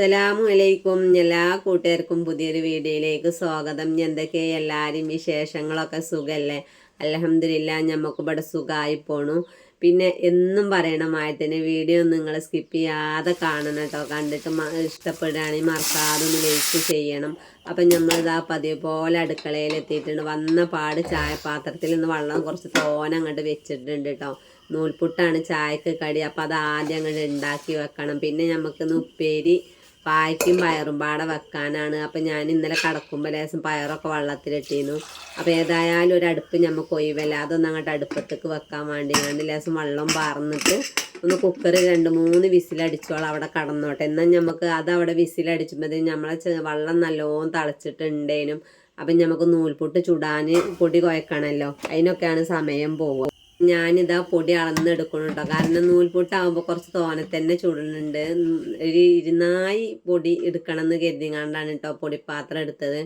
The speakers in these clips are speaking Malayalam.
അസ്സലാമു അലൈക്കും എല്ലാ കൂട്ടുകാർക്കും പുതിയൊരു വീഡിയോയിലേക്ക് സ്വാഗതം. എന്തൊക്കെ എല്ലാവരും വിശേഷങ്ങളൊക്കെ സുഖമല്ലേ അലഹമില്ല ഞമ്മക്ക് ഇവിടെ സുഖമായി പോണു. പിന്നെ എന്നും പറയണ മായത്തിന് വീഡിയോ നിങ്ങൾ സ്കിപ്പ് ചെയ്യാതെ കാണണം കേട്ടോ. കണ്ടിട്ട് ഇഷ്ടപ്പെടുകയാണെങ്കിൽ മറക്കാതെ ഒന്ന് ലൈക്ക് ചെയ്യണം. അപ്പം നമ്മളിതാ പതിവ് പോലെ അടുക്കളയിൽ എത്തിയിട്ടുണ്ട്. വന്ന പാട് ചായപാത്രത്തിൽ നിന്ന് വെള്ളം കുറച്ച് തോന അങ്ങോട്ട് വെച്ചിട്ടുണ്ട് കേട്ടോ. നൂൽപുട്ടാണ് ചായക്ക് കടി. അപ്പം അത് ആദ്യം അങ്ങോട്ട് ഉണ്ടാക്കി വെക്കണം. പിന്നെ നമുക്ക് ഉപ്പേരി പായ്ക്കും പയറും പാടെ വെക്കാനാണ്. അപ്പം ഞാൻ ഇന്നലെ കടക്കുമ്പോൾ ലേശം പയറൊക്കെ വെള്ളത്തിലിട്ടിരുന്നു അപ്പോൾ ഏതായാലും ഒരു അടുപ്പ് നമുക്ക് ഒഴിവല്ല? അതൊന്നും അങ്ങോട്ട് അടുപ്പത്തേക്ക് വെക്കാൻ വേണ്ടി ഞാൻ ലേശം വെള്ളം പാർന്നിട്ട് ഒന്ന് കുക്കർ രണ്ട് മൂന്ന് വിസിലടിച്ചോളാം അവിടെ കടന്നോട്ടെ. എന്നാൽ നമുക്ക് അത് അവിടെ വിസിലടിച്ചപ്പോഴത്തേക്കും നമ്മളെ വെള്ളം നല്ലോണം തളച്ചിട്ടുണ്ടേനും. അപ്പം നമുക്ക് നൂൽപുട്ട് ചുടാൻ പൊടി കുഴക്കണമല്ലോ അതിനൊക്കെയാണ് സമയം പോവുക. ഞാനിതാ പൊടി അളന്നെടുക്കണം കേട്ടോ കാരണം നൂൽപൊട്ടാകുമ്പോൾ കുറച്ച് തോനെ തന്നെ ചുടുന്നുണ്ട് ഉം, ഒരു ഇരുന്നായി പൊടി എടുക്കണം എന്ന് കരുതി കണ്ടാണ് കേട്ടോ പൊടിപ്പാത്രം എടുത്തത്.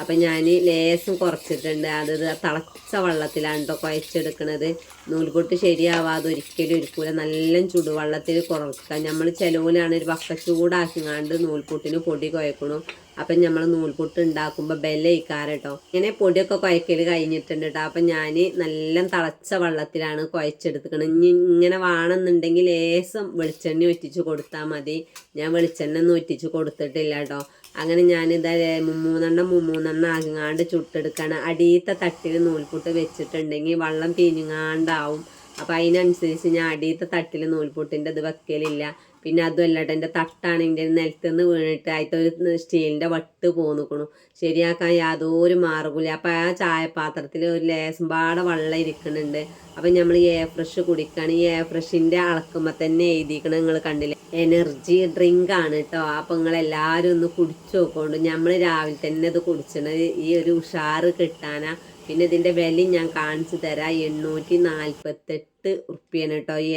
അപ്പം ഞാൻ ലേസും കുറച്ചിട്ടുണ്ട്. അത് തിളച്ച വെള്ളത്തിലാണ് കേട്ടോ കുഴച്ചെടുക്കണത്. നൂൽപൊട്ട് ശരിയാവാതെ ഒരിക്കലും ഒരിക്കൂല. നല്ല ചുടുവെള്ളത്തിൽ കുറക്കുക. നമ്മൾ ചിലവിലാണ് ഒരു പക്ക ചൂടാക്കിങ്ങാണ്ട് നൂൽപൊട്ടിന് പൊടി കുഴക്കണു. അപ്പം നമ്മൾ നൂൽപുട്ട് ഉണ്ടാക്കുമ്പോൾ ബെല്ലയിക്കാറ് കേട്ടോ ഇങ്ങനെ പൊടിയൊക്കെ കുഴക്കൽ കഴിഞ്ഞിട്ടുണ്ട് കേട്ടോ അപ്പം ഞാൻ നല്ല തിളച്ച വെള്ളത്തിലാണ് കുഴച്ചെടുത്തുക്കണം. ഇനി ഇങ്ങനെ വേണമെന്നുണ്ടെങ്കിൽ ലേശം വെളിച്ചെണ്ണ ഒറ്റിച്ച് കൊടുത്താൽ മതി. ഞാൻ വെളിച്ചെണ്ണ ഒന്നും ഒറ്റിച്ച് കൊടുത്തിട്ടില്ല കേട്ടോ അങ്ങനെ ഞാനിതാ മൂന്നെണ്ണം മൂന്നെണ്ണം ആകിങ്ങാണ്ട് ചുട്ടെടുക്കണം. അടിയത്തെ തട്ടിൽ നൂൽപൊട്ട് വെച്ചിട്ടുണ്ടെങ്കിൽ വെള്ളം പിഞ്ഞുങ്ങാണ്ടാവും അപ്പം അതിനനുസരിച്ച് ഞാൻ അടിയത്തെ തട്ടിൽ നൂൽപൊട്ടിന്റെ ഇത് വെക്കലില്ല. പിന്നെ അതുമല്ല തട്ടാണ് എന്റെ നിലത്തുനിന്ന് വീണിട്ട് അതിലത്തെ ഒരു സ്റ്റീലിന്റെ വട്ട് പോന്നിക്കണു. ശരിയാക്കാൻ യാതൊരു മാർഗമില്ല അപ്പം ആ ചായപാത്രത്തിൽ ഒരു ലേസം പാടെ വെള്ളം ഇരിക്കുന്നുണ്ട്. അപ്പം നമ്മൾ എ ഫ്രഷ് കുടിക്കുകയാണ് ഈ എ ഫ്രഷിന്റെ അളക്കുമ്പോൾ തന്നെ എഴുതിക്കണം നിങ്ങൾ കണ്ടില്ലേ? എനർജി ഡ്രിങ്ക് ആണ് കേട്ടോ അപ്പം നിങ്ങൾ എല്ലാവരും ഒന്ന് കുടിച്ചു നോക്കൊണ്ട് നമ്മൾ രാവിലെ തന്നെ ഇത് കുടിച്ചത് ഈ ഒരു ഉഷാറ് കിട്ടാനാ പിന്നെ ഇതിന്റെ വിലയും ഞാൻ കാണിച്ചു തരാം. എണ്ണൂറ്റി നാൽപ്പത്തെട്ട് ഉറുപ്പ്യാണ് കേട്ടോ ഈ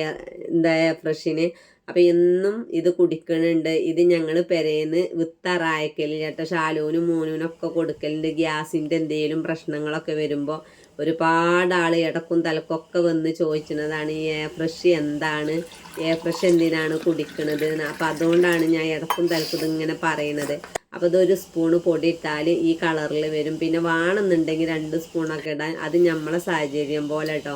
എന്താ ഫ്രഷിന്. അപ്പം എന്നും ഇത് കുടിക്കണുണ്ട്. ഇത് ഞങ്ങൾ പെരേന്ന് വിത്തറായക്കൽ ചേട്ടാ ഷാലൂനും ഒക്കെ കൊടുക്കലുണ്ട്. ഗ്യാസിന്റെ എന്തെങ്കിലും പ്രശ്നങ്ങളൊക്കെ വരുമ്പോൾ ഒരുപാട് ആൾ ഇടക്കും തലക്കൊക്കെ വന്ന് ചോദിക്കുന്നതാണ് ഈ എയർ ഫ്രഷ് എന്താണ്? എയർ ഫ്രഷ് എന്തിനാണ് കുടിക്കണത്? അപ്പം അതുകൊണ്ടാണ് ഞാൻ ഇടക്കും തലക്കും ഇതിങ്ങനെ പറയണത്. അപ്പോൾ ഇതൊരു സ്പൂണ് പൊടി ഇട്ടാൽ ഈ കളറിൽ വരും. പിന്നെ വേണമെന്നുണ്ടെങ്കിൽ രണ്ട് സ്പൂണൊക്കെ ഇടാൻ. അത് നമ്മളെ സാഹചര്യം പോലെ കേട്ടോ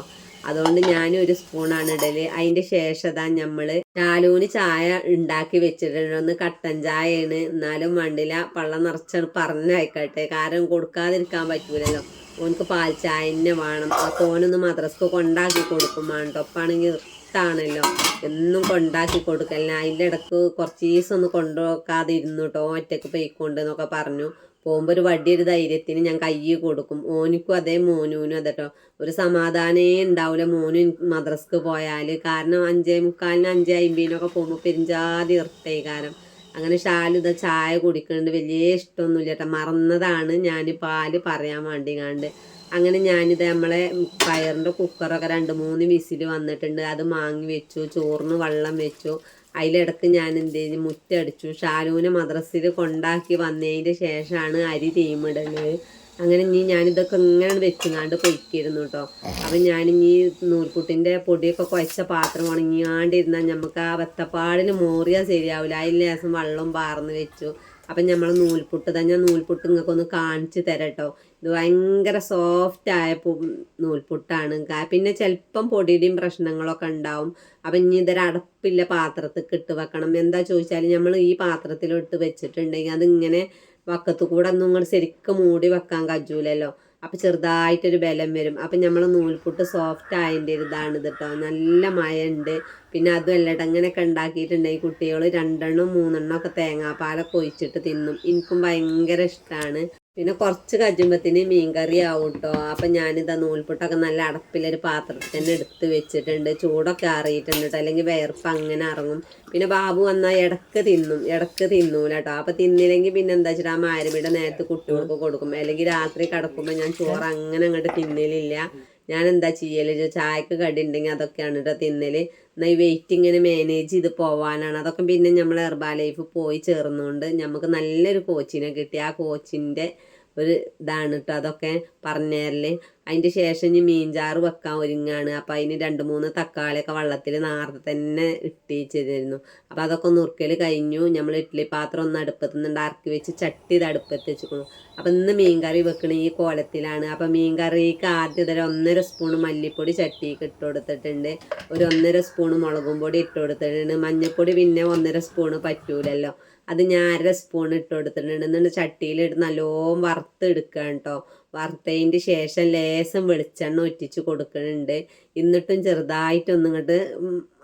അതുകൊണ്ട് ഞാനും ഒരു സ്പൂണാണ് ഇടൽ. അതിന്റെ ശേഷം നമ്മൾ ചാലൂന് ചായ ഉണ്ടാക്കി വെച്ചിട്ടുണ്ട്. ഒന്ന് കട്ടൻ ചായയാണ്. എന്നാലും വണ്ടില പള്ളം നിറച്ച് പറഞ്ഞയക്കട്ടെ. കാരണം കൊടുക്കാതിരിക്കാൻ പറ്റൂലല്ലോ. ഓനക്ക് പാൽ ചായ തന്നെ വേണം. അപ്പോൾ ഓനൊന്ന് മദ്രസ്ക്ക് കൊണ്ടാക്കി കൊടുക്കും വേണ്ട ഒപ്പാണെങ്കിൽ ഇഷ്ടാണല്ലോ എന്നും കൊണ്ടാക്കി കൊടുക്കല്ല അതിന്റെ ഇടയ്ക്ക് കുറച്ച് ദിവസം ഒന്ന് കൊണ്ടുപോക്കാതെ ഇരുന്നു കേട്ടോ ഒറ്റയ്ക്ക് പോയിക്കൊണ്ട് എന്നൊക്കെ പറഞ്ഞു. പോകുമ്പോൾ ഒരു വടിയൊരു ധൈര്യത്തിന് ഞാൻ കൈ കൊടുക്കും. ഓനിക്കും അതേ മോനൂനും അതെ കേട്ടോ ഒരു സമാധാനമേ ഉണ്ടാവില്ല മോനു മദ്രസ്ക്ക് പോയാൽ കാരണം അഞ്ചേ മുക്കാലിന് അഞ്ചേ അമ്പതിനൊക്കെ പോകുമ്പോൾ പെരിഞ്ചാതി ഇർട്ടേ കാരണം അങ്ങനെ ഷാലു ഇതാ ചായ കുടിക്കുന്നുണ്ട് വലിയ ഇഷ്ടമൊന്നുമില്ല കേട്ടോ മറന്നതാണ് ഞാൻ പാൽ പറയാൻ വേണ്ടിങ്ങാണ്ട്. അങ്ങനെ ഞാനിത് നമ്മളെ പയറിന്റെ കുക്കറൊക്കെ രണ്ട് മൂന്ന് വിസിൽ വന്നിട്ടുണ്ട്. അത് മാങ്ങി വെച്ചു ചോറിന് വെള്ളം വെച്ചു. അതിലിടക്ക് ഞാൻ എന്ത് ചെയ്തു? മുറ്റടിച്ചു. ഷാലൂനെ മദ്രസയിൽ കൊണ്ടാക്കി വന്നതിന്റെ ശേഷമാണ് അരി തീമിടൽ. അങ്ങനെ ഇനി ഞാനിതൊക്കെ ഇങ്ങനെ വെച്ചുങ്ങാണ്ട് പൊയ്ക്കിരുന്നു കേട്ടോ അപ്പം ഞാനിനി നൂൽക്കുട്ടിന്റെ പൊടിയൊക്കെ കുഴച്ച പാത്രം ഉണങ്ങിയാണ്ടിരുന്നാൽ നമുക്ക് ആ വെത്തപ്പാടിന് മോറിയാൽ ശരിയാവില്ല അതിൽ ലേശം വെള്ളം പാർന്ന് വെച്ചു. അപ്പം നമ്മൾ നൂൽപുട്ട് തന്നെ നൂൽപുട്ട് നിങ്ങൾക്ക് ഒന്ന് കാണിച്ചു തരട്ടോ ഇത് ഭയങ്കര സോഫ്റ്റ് ആയ നൂൽപുട്ടാണ്. പിന്നെ ചിലപ്പം പൊടിയുടെയും പ്രശ്നങ്ങളൊക്കെ ഉണ്ടാവും അപ്പം ഇനി ഇതൊരു അടപ്പില്ല പാത്രത്തിൽ ഇട്ട് വെക്കണം. എന്താ ചോദിച്ചാൽ നമ്മൾ ഈ പാത്രത്തിലോട്ട് വെച്ചിട്ടുണ്ടെങ്കിൽ അതിങ്ങനെ വക്കത്ത് കൂടെ ഒന്നും ഇങ്ങോട്ട് ശരിക്കും മൂടി വെക്കാൻ കജൂലല്ലോ. അപ്പം ചെറുതായിട്ടൊരു ബലം വരും. അപ്പം നമ്മൾ നൂൽപുട്ട് സോഫ്റ്റ് ആയതിന്റെ ഇതാണ് കേട്ടോ നല്ല മഴ ഉണ്ട് പിന്നെ അതും കേട്ടോ അങ്ങനെയൊക്കെ ഉണ്ടാക്കിയിട്ടുണ്ടെങ്കിൽ കുട്ടികൾ രണ്ടെണ്ണം മൂന്നെണ്ണം ഒക്കെ തേങ്ങാപ്പാലൊക്കെ ഒഴിച്ചിട്ട് തിന്നും. എനിക്കും ഭയങ്കര ഇഷ്ടമാണ് പിന്നെ കുറച്ച് കജുമ്പത്തിന് മീൻകറി ആവും കേട്ടോ അപ്പം ഞാനിതാ നൂൽപുട്ടൊക്കെ നല്ല അടപ്പിലൊരു പാത്രത്തിൽ തന്നെ എടുത്ത് വെച്ചിട്ടുണ്ട്. ചൂടൊക്കെ അറിയിട്ടുണ്ട് കേട്ടോ അല്ലെങ്കിൽ വയർപ്പ് അങ്ങനെ ഇറങ്ങും. പിന്നെ ബാബു വന്നാൽ ഇടയ്ക്ക് തിന്നും. ഇടയ്ക്ക് തിന്നൂല കേട്ടോ അപ്പം തിന്നില്ലെങ്കിൽ പിന്നെ എന്താ വെച്ചിട്ട് ആ മാരമിയുടെ നേരത്തെ കുട്ടികൾക്ക് കൊടുക്കും. അല്ലെങ്കിൽ രാത്രി കിടക്കുമ്പോൾ ഞാൻ ചോറ് അങ്ങനെ അങ്ങോട്ട് തിന്നലില്ല. ഞാൻ എന്താ ചെയ്യൽ ചായക്ക് കടി ഉണ്ടെങ്കിൽ അതൊക്കെയാണ് കേട്ടോ തിന്നൽ. എന്നാൽ ഈ വെയിറ്റ് ഇങ്ങനെ മാനേജ് ചെയ്ത് പോവാനാണ്. അതൊക്കെ പിന്നെ നമ്മൾ ഹെർബാ ലൈഫ് പോയി ചേർന്നുകൊണ്ട് നമുക്ക് നല്ലൊരു കോച്ചിനെ കിട്ടി. ആ കോച്ചിന്റെ ഒരു ഇതാണ് കേട്ടോ അതൊക്കെ പറഞ്ഞു പറഞ്ഞേരൽ. അതിന്റെ ശേഷം ഇനി മീൻചാറ് വെക്കാൻ ഒരുങ്ങാണ്. അപ്പം അതിന് രണ്ട് മൂന്ന് തക്കാളിയൊക്കെ വെള്ളത്തിൽ നേരത്തെ തന്നെ ഇട്ടിച്ചിരുന്നു. അപ്പം അതൊക്കെ നുറുക്കൽ കഴിഞ്ഞു. നമ്മൾ ഇഡ്ഡലി പാത്രം ഒന്ന് അടുപ്പത്ത് നിന്ന് ഇറക്കി വെച്ച് ചട്ടി ഇത് അടുപ്പത്ത് വെച്ചിരിക്കുന്നു. അപ്പം ഇന്ന് മീൻകറി വെക്കണ ഈ കോലത്തിലാണ്. അപ്പം മീൻകറിക്ക് ആദ്യം ഇതിൽ ഒന്നര സ്പൂൺ മല്ലിപ്പൊടി ചട്ടിക്ക് ഇട്ട് കൊടുത്തിട്ടുണ്ട്. ഒരു ഒന്നര സ്പൂൺ മുളകും പൊടി ഇട്ട് കൊടുത്തിട്ടുണ്ട്. മഞ്ഞൾപ്പൊടി പിന്നെ ഒന്നര സ്പൂൺ പറ്റൂലല്ലോ. അത് ഞാൻ അര സ്പൂൺ ഇട്ട് കൊടുത്തിട്ടുണ്ട്. എന്നിട്ട് ചട്ടിയിലിട്ട് നല്ലോണം വറുത്തെടുക്കുക കേട്ടോ വറുത്തതിന്റെ ശേഷം ലേശം വെളിച്ചെണ്ണ ഒറ്റിച്ച് കൊടുക്കുന്നുണ്ട് എന്നിട്ടും ചെറുതായിട്ടൊന്നും ഇങ്ങോട്ട്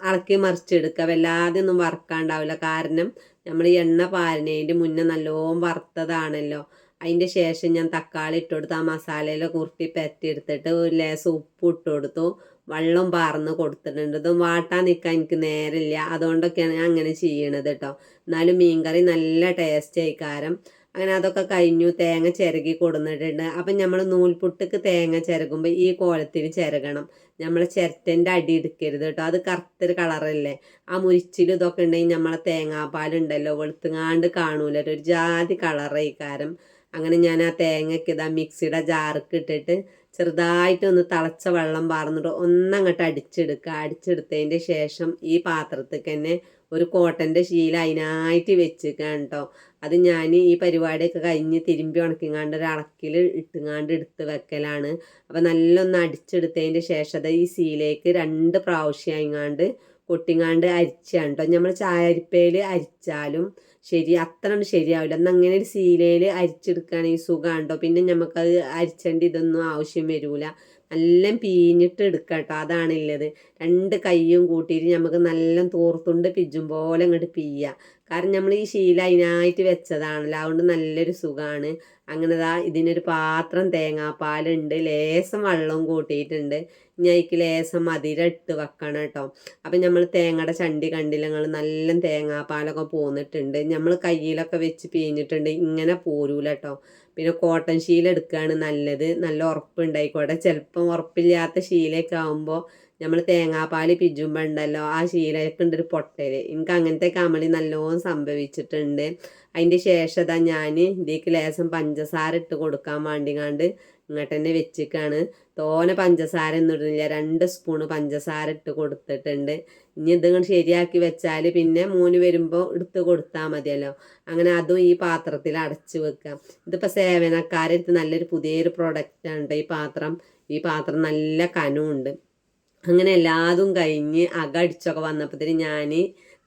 ഇളക്കി മറിച്ചെടുക്കുക. വല്ലാതെ ഒന്നും വറക്കാണ്ടാവില്ല. കാരണം നമ്മൾ എണ്ണ പാരുന്നതിന്റെ മുന്നേ നല്ലോണം വറുത്തതാണല്ലോ. അതിന്റെ ശേഷം ഞാൻ തക്കാളി ഇട്ട് കൊടുത്ത് ആ മസാലയിലെ കുർത്തി പെറ്റിയെടുത്തിട്ട് ഒരു ലേശം ഉപ്പ് ഇട്ട് കൊടുത്തു. വെള്ളം പാർന്ന് കൊടുത്തിട്ടുണ്ട്. ഇതും വാട്ടാൻ നിൽക്കാൻ എനിക്ക് നേരമില്ല. അതുകൊണ്ടൊക്കെയാണ് ഞാൻ അങ്ങനെ ചെയ്യണത് കേട്ടോ. എന്നാലും മീൻകറി നല്ല ടേസ്റ്റ് ആയിക്കാരം അങ്ങനെ അതൊക്കെ കഴിഞ്ഞു. തേങ്ങ ചിരകി കൊടുന്നിട്ടുണ്ട്. അപ്പം നമ്മൾ നൂൽപുട്ടിക്ക് തേങ്ങ ചിരകുമ്പോൾ ഈ കോലത്തിന് ചിരകണം. നമ്മൾ ചിരട്ടന്റെ അടി എടുക്കരുത് കേട്ടോ. അത് കറുത്തൊരു കളറല്ലേ ആ മുരിച്ചിലും ഇതൊക്കെ ഉണ്ടെങ്കിൽ നമ്മളെ തേങ്ങാപ്പാലുണ്ടല്ലോ വെളുത്തുങ്ങാണ്ട് കാണൂല. ഒരു ജാതി കളറായിക്കാരം അങ്ങനെ ഞാൻ ആ തേങ്ങയ്ക്ക് ഇതാ മിക്സിയുടെ ജാർക്ക് ഇട്ടിട്ട് ചെറുതായിട്ട് ഒന്ന് തിളച്ച വെള്ളം പാർന്നിട്ട് ഒന്നങ്ങോട്ട് അടിച്ചെടുക്കുക. അടിച്ചെടുത്തതിന്റെ ശേഷം ഈ പാത്രത്തിൽ തന്നെ ഒരു കോട്ടന്റെ ശീല അതിനായിട്ട് വെച്ചിരിക്കുകയാണ് കേട്ടോ. അത് ഞാൻ ഈ പരിപാടിയൊക്കെ കഴിഞ്ഞ് തിരുമ്പി ഉണക്കിങ്ങാണ്ട് ഒരു അളക്കിൽ ഇട്ടുങ്ങാണ്ട് എടുത്ത് വെക്കലാണ്. അപ്പോൾ നല്ലൊന്ന് അടിച്ചെടുത്തതിന്റെ ശേഷം ഈ സീലേക്ക് രണ്ട് പ്രാവശ്യം ആയിങ്ങാണ്ട് കൊട്ടിങ്ങാണ്ട് അരിച്ചാണ് കേട്ടോ നമ്മൾ ചായ അരിപ്പയിൽ അരിച്ചാലും ശരി അത്ര ശരിയാവില്ല. എന്നാൽ അങ്ങനെ ഒരു സീലയിൽ അരിച്ചെടുക്കുകയാണെങ്കിൽ സുഖമുണ്ടോ പിന്നെ നമുക്കത് അരിച്ചേണ്ട ഇതൊന്നും ആവശ്യം വരില്ല നല്ല പീഞ്ഞിട്ട് എടുക്കാം കേട്ടോ അതാണുള്ളത് രണ്ട് കൈയും കൂട്ടിയിട്ട് നമുക്ക് നല്ല തോർത്തുണ്ട് പിജും പോലെ അങ്ങോട്ട് പീയുക കാരണം നമ്മൾ ഈ ശീല അതിനായിട്ട് വെച്ചതാണല്ലോ അതുകൊണ്ട് നല്ലൊരു സുഖമാണ് അങ്ങനെ ദാ ഇതിനൊരു പാത്രം തേങ്ങാപ്പാലുണ്ട് ലേസം വെള്ളവും കൂട്ടിയിട്ടുണ്ട്. ഇനി അതിക്ക് ലേസം മധുരം വെക്കണം കേട്ടോ. അപ്പം നമ്മൾ തേങ്ങയുടെ ചണ്ടി കണ്ടില്ല? ഞങ്ങൾ നല്ല തേങ്ങാപ്പാലൊക്കെ പോന്നിട്ടുണ്ട്. നമ്മൾ കയ്യിലൊക്കെ വെച്ച് പിഴിഞ്ഞിട്ടുണ്ട് ഇങ്ങനെ പോരൂല കേട്ടോ. പിന്നെ കോട്ടൺ ശീല എടുക്കുകയാണ് നല്ലത്. നല്ല ഉറപ്പുണ്ടായിക്കോട്ടെ ചിലപ്പം ഉറപ്പില്ലാത്ത ശീലയൊക്കെ ആകുമ്പോൾ നമ്മൾ തേങ്ങാപ്പാൽ പിജുമ്പോൾ ഉണ്ടല്ലോ ആ ശീലയൊക്കെ ഉണ്ട് ഒരു പൊട്ടൽ എനിക്ക് അങ്ങനത്തെ കമളി നല്ലോണം സംഭവിച്ചിട്ടുണ്ട്. അതിന്റെ ശേഷം ഞാൻ ഇതിലേക്ക് ലേശം പഞ്ചസാര ഇട്ട് കൊടുക്കാൻ വേണ്ടിങ്ങാണ്ട് ഇങ്ങോട്ട് തന്നെ വെച്ചിക്കാണ്. തോനെ പഞ്ചസാര ഒന്നും രണ്ട് സ്പൂണ് പഞ്ചസാര ഇട്ട് കൊടുത്തിട്ടുണ്ട്. ഇനി ഇതിങ്ങനെ ശരിയാക്കി വെച്ചാൽ പിന്നെ മൂന്ന് വരുമ്പോൾ എടുത്ത് കൊടുത്താൽ മതിയല്ലോ. അങ്ങനെ അതും ഈ പാത്രത്തിൽ അടച്ചു വെക്കാം. ഇതിപ്പോൾ സേവനക്കാരെടുത്ത് നല്ലൊരു പുതിയൊരു പ്രൊഡക്റ്റാണ് ഈ പാത്രം. ഈ പാത്രം നല്ല കനമുണ്ട് അങ്ങനെ എല്ലാതും കഴിഞ്ഞ് അകടിച്ചൊക്കെ വന്നപ്പോഴത്തേന് ഞാൻ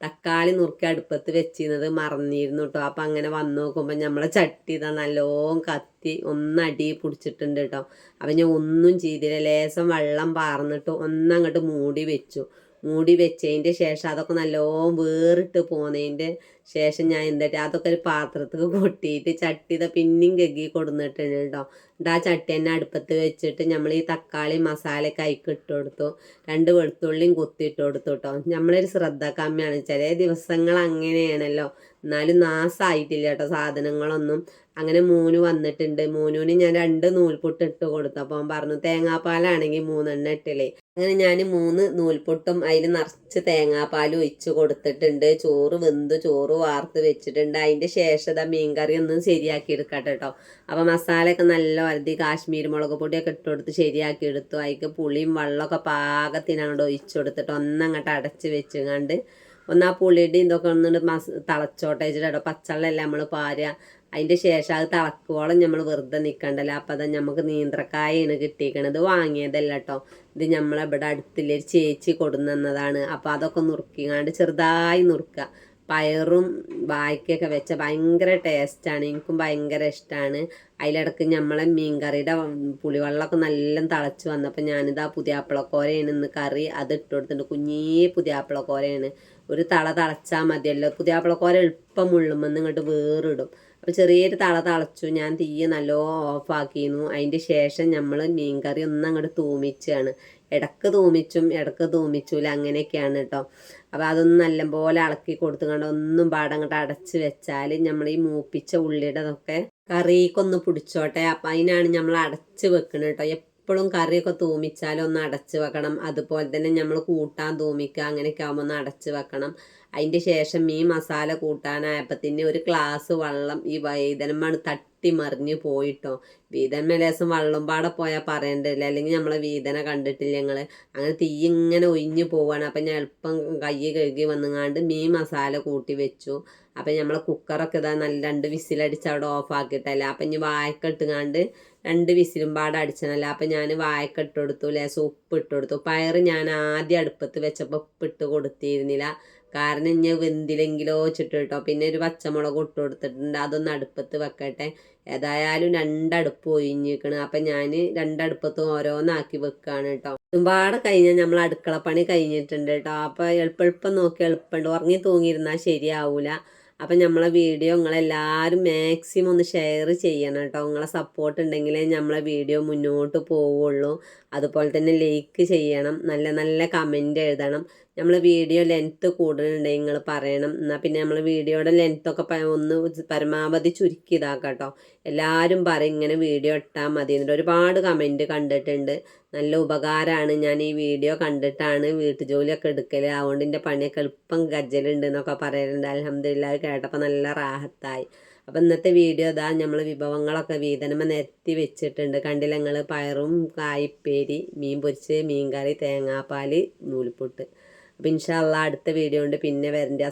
തക്കാളി നുറുക്കി അടുപ്പത്ത് വെച്ചിരുന്നത് മറന്നിരുന്നു കേട്ടോ അപ്പം അങ്ങനെ വന്നു നോക്കുമ്പോൾ നമ്മളെ ചട്ടി ഇതാ നല്ലോണം കത്തി ഒന്നടി പിടിച്ചിട്ടുണ്ട് കേട്ടോ അപ്പം ഞാൻ ഒന്നും ചെയ്തില്ല. ലേശം വെള്ളം പാർന്നിട്ട് ഒന്നങ്ങോട്ട് മൂടി വെച്ചു. മൂടി വെച്ചതിന്റെ ശേഷം അതൊക്കെ നല്ലോണം വേറിട്ട് പോകുന്നതിന്റെ ശേഷം ഞാൻ എന്തായിട്ട് അതൊക്കെ ഒരു പാത്രത്തിൽ കൊട്ടിയിട്ട് ചട്ടി പിന്നെയും ഗഗി കൊടുന്നിട്ടുണ്ട് കേട്ടോ. എന്നിട്ട് ആ ചട്ടി തന്നെ അടുപ്പത്ത് വെച്ചിട്ട് നമ്മൾ ഈ തക്കാളി മസാല കൈക്ക് ഇട്ട് കൊടുത്തു. രണ്ട് വെളുത്തുള്ളിയും കുത്തിയിട്ട് കൊടുത്തു കേട്ടോ. നമ്മളൊരു ശ്രദ്ധ കമ്മിയാണ്. ചില ദിവസങ്ങൾ അങ്ങനെയാണല്ലോ. എന്നാലും നാശമായിട്ടില്ല കേട്ടോ സാധനങ്ങളൊന്നും. അങ്ങനെ മൂന്ന് വന്നിട്ടുണ്ട്. മൂന്നൂന് ഞാൻ രണ്ട് നൂൽപൊട്ട് ഇട്ട് കൊടുത്തു. അപ്പോൾ അവൻ പറഞ്ഞു തേങ്ങാപ്പാലാണെങ്കിൽ മൂന്നെണ്ണ ഇട്ടില്ലേ? അങ്ങനെ ഞാൻ മൂന്ന് നൂൽപൊട്ടും അതിൽ നിറച്ച് തേങ്ങാപ്പാൽ ഒഴിച്ച് കൊടുത്തിട്ടുണ്ട്. ചോറ് വെന്ത് ചോറ് വാർത്ത് വെച്ചിട്ടുണ്ട്. അതിന്റെ ശേഷം മീൻകറി ഒന്നും ശരിയാക്കി എടുക്കട്ടെ കേട്ടോ. അപ്പോൾ മസാലയൊക്കെ നല്ല വരതി കാശ്മീരി മുളക് പൊടിയൊക്കെ ഇട്ട് കൊടുത്ത് ശരിയാക്കി എടുത്തു. അതിക്ക് പുളിയും വെള്ളമൊക്കെ പാകത്തിനങ്ങോട്ട് ഒഴിച്ചു കൊടുത്തിട്ട് ഒന്നങ്ങോട്ട് അടച്ച് വെച്ചുകൊണ്ട് ഒന്ന് ആ പുളിയുടെ ഇതൊക്കെ ഒന്ന് മസ് തിളച്ചോട്ടെ വെച്ചിട്ടോ പച്ചവെള്ളമല്ല നമ്മൾ പാരുക അതിന്റെ ശേഷം അത് തിളക്കുവോളം നമ്മൾ വെറുതെ നിൽക്കണ്ടല്ലോ അപ്പം അത് നമുക്ക് നീന്ത്രക്കായാണ് കിട്ടിയിരിക്കണത് വാങ്ങിയതല്ല കേട്ടോ. ഇത് നമ്മളിവിടെ അടുത്തില്ല ഒരു ചേച്ചി കൊടുന്നതാണ് അപ്പോൾ അതൊക്കെ നുറുക്കിങ്ങാണ്ട് ചെറുതായി നുറുക്കുക പയറും വായ്ക്കൊക്കെ വെച്ച ഭയങ്കര ടേസ്റ്റാണ്. എനിക്കും ഭയങ്കര ഇഷ്ടമാണ് അതിലിടക്ക് നമ്മളെ മീൻകറിയുടെ പുളിവെള്ളമൊക്കെ നല്ല തിളച്ച് വന്നപ്പോൾ ഞാനിത് പുതിയാപ്പിളക്കോരയാണ് ഇന്ന് കറി. അത് ഇട്ട് കൊടുത്തിട്ടുണ്ട്. കുഞ്ഞേ പുതിയാപ്പിളക്കോരയാണ് ഒരു തള തളച്ചാൽ മതിയല്ലോ പുതിയാപ്പിളക്കോര എളുപ്പം മുള്ളുമെന്ന് ഇങ്ങോട്ട് വേറിടും. അപ്പോൾ ചെറിയൊരു തള തളച്ചു ഞാൻ തീയ നല്ലോ ഓഫാക്കിയിരുന്നു അതിന്റെ ശേഷം നമ്മൾ മീൻകറി ഒന്ന് അങ്ങോട്ട് തൂമിച്ചാണ്. ഇടയ്ക്ക് തൂമിച്ചും ഇടയ്ക്ക് തൂമിച്ചൂല. അങ്ങനെയൊക്കെയാണ് കേട്ടോ അപ്പോൾ അതൊന്ന് നല്ലപോലെ ഇളക്കി കൊടുത്തുകൊണ്ട് ഒന്നും പാടം അങ്ങോട്ട് അടച്ച് വെച്ചാൽ നമ്മൾ ഈ മൂപ്പിച്ച ഉള്ളിയുടെ അതൊക്കെ കറിക്കൊന്ന് പിടിച്ചോട്ടെ. അപ്പം അതിനാണ് നമ്മൾ അടച്ച് വെക്കണം കേട്ടോ എപ്പോഴും കറിയൊക്കെ തൂമിച്ചാലും ഒന്ന് അടച്ച് വെക്കണം. അതുപോലെ തന്നെ നമ്മൾ കൂട്ടാൻ തൂമിക്കുക അങ്ങനെയൊക്കെ ആകുമ്പോൾ ഒന്ന് അടച്ച് വെക്കണം. അതിന്റെ ശേഷം ഈ മസാല കൂട്ടാനായപ്പത്തിന് ഒരു ഗ്ലാസ് വെള്ളം ഈ വൈതനമാണ് തട്ടി മറിഞ്ഞു പോയിട്ടോ. വീതൻ ലേശം വള്ളം പാടെ പോയാൽ പറയണ്ടില്ല അല്ലെങ്കിൽ നമ്മളെ വീതന കണ്ടിട്ടില്ല ഞങ്ങൾ അങ്ങനെ തീ ഇങ്ങനെ ഒഴിഞ്ഞു പോവാണ്. അപ്പം ഞാൻ എളുപ്പം കൈ കഴുകി വന്നുങ്ങാണ്ട് മീൻ മസാല കൂട്ടി വെച്ചു. അപ്പം നമ്മളെ കുക്കറൊക്കെ ഇതാ നല്ല രണ്ട് വിസിലടിച്ച് അവിടെ ഓഫ് ആക്കിയിട്ടല്ല. അപ്പം ഇനി വായക്ക ഇട്ടുങ്ങാണ്ട് രണ്ട് വിസിലും പാടെ അടിച്ചനല്ല അപ്പം ഞാൻ വായക്ക ഇട്ട് കൊടുത്തു ലേശം ഉപ്പ് ഇട്ട് കൊടുത്തു പയറ് ഞാൻ ആദ്യം അടുപ്പത്ത് വെച്ചപ്പോൾ ഉപ്പ് ഇട്ട് കൊടുത്തിരുന്നില്ല. കാരണം ഇനി വെന്തിലെങ്കിലോ വെച്ചിട്ട് കിട്ടോ പിന്നെ ഒരു പച്ചമുളക് ഇട്ട് കൊടുത്തിട്ടുണ്ട്. അതൊന്ന് അടുപ്പത്ത് വെക്കട്ടെ. ഏതായാലും രണ്ടടുപ്പ് ഒഴിഞ്ഞിരിക്കണം. അപ്പം ഞാൻ രണ്ടടുപ്പത്ത് ഓരോന്നാക്കി വെക്കുകയാണ് കേട്ടോ ഒരുപാട് കഴിഞ്ഞാൽ നമ്മൾ അടുക്കള പണി കഴിഞ്ഞിട്ടുണ്ട് കേട്ടോ അപ്പോൾ എളുപ്പം എളുപ്പം നോക്കി എളുപ്പമുണ്ട് ഉറങ്ങി തൂങ്ങിയിരുന്നാൽ ശരിയാവൂല. അപ്പം നമ്മളെ വീഡിയോ നിങ്ങളെല്ലാവരും മാക്സിമം ഒന്ന് ഷെയർ ചെയ്യണം കേട്ടോ നിങ്ങളെ സപ്പോർട്ട് ഉണ്ടെങ്കിലേ നമ്മളെ വീഡിയോ മുന്നോട്ട് പോവുള്ളൂ. അതുപോലെ തന്നെ ലൈക്ക് ചെയ്യണം. നല്ല നല്ല കമന്റ് എഴുതണം. നമ്മൾ വീഡിയോ ലെങ്ത്ത് കൂടുതലുണ്ടെങ്കിൽ നിങ്ങൾ പറയണം. എന്നാൽ പിന്നെ നമ്മൾ വീഡിയോയുടെ ലെങ്ത്തൊക്കെ ഒന്ന് പരമാവധി ചുരുക്കി ഇതാക്കാം കേട്ടോ എല്ലാവരും പറയും ഇങ്ങനെ വീഡിയോ ഇട്ടാൽ മതി എന്നിട്ട് ഒരുപാട് കമന്റ് കണ്ടിട്ടുണ്ട്. നല്ല ഉപകാരമാണ് ഞാൻ ഈ വീഡിയോ കണ്ടിട്ടാണ് വീട്ടു ജോലിയൊക്കെ എടുക്കൽ അതുകൊണ്ട് എന്റെ പണിയൊക്കെ എളുപ്പം ഗജ്ജലുണ്ട് എന്നൊക്കെ പറയലുണ്ട്. അലഹമ്മദില്ല കേട്ടപ്പോൾ നല്ല റാഹത്തായി. അപ്പം ഇന്നത്തെ വീഡിയോ ഇതാ. നമ്മൾ വിഭവങ്ങളൊക്കെ വീതനമ നിരത്തി വെച്ചിട്ടുണ്ട്. കണ്ടില്ല ഞങ്ങൾ പയറും കായ്പേരി മീൻ പൊരിച്ച് മീൻകറി തേങ്ങാപ്പാൽ നൂൽപുട്ട്. അപ്പം ഇൻഷാല്ല അടുത്ത വീഡിയോ കൊണ്ട് പിന്നെ വരണ്ട.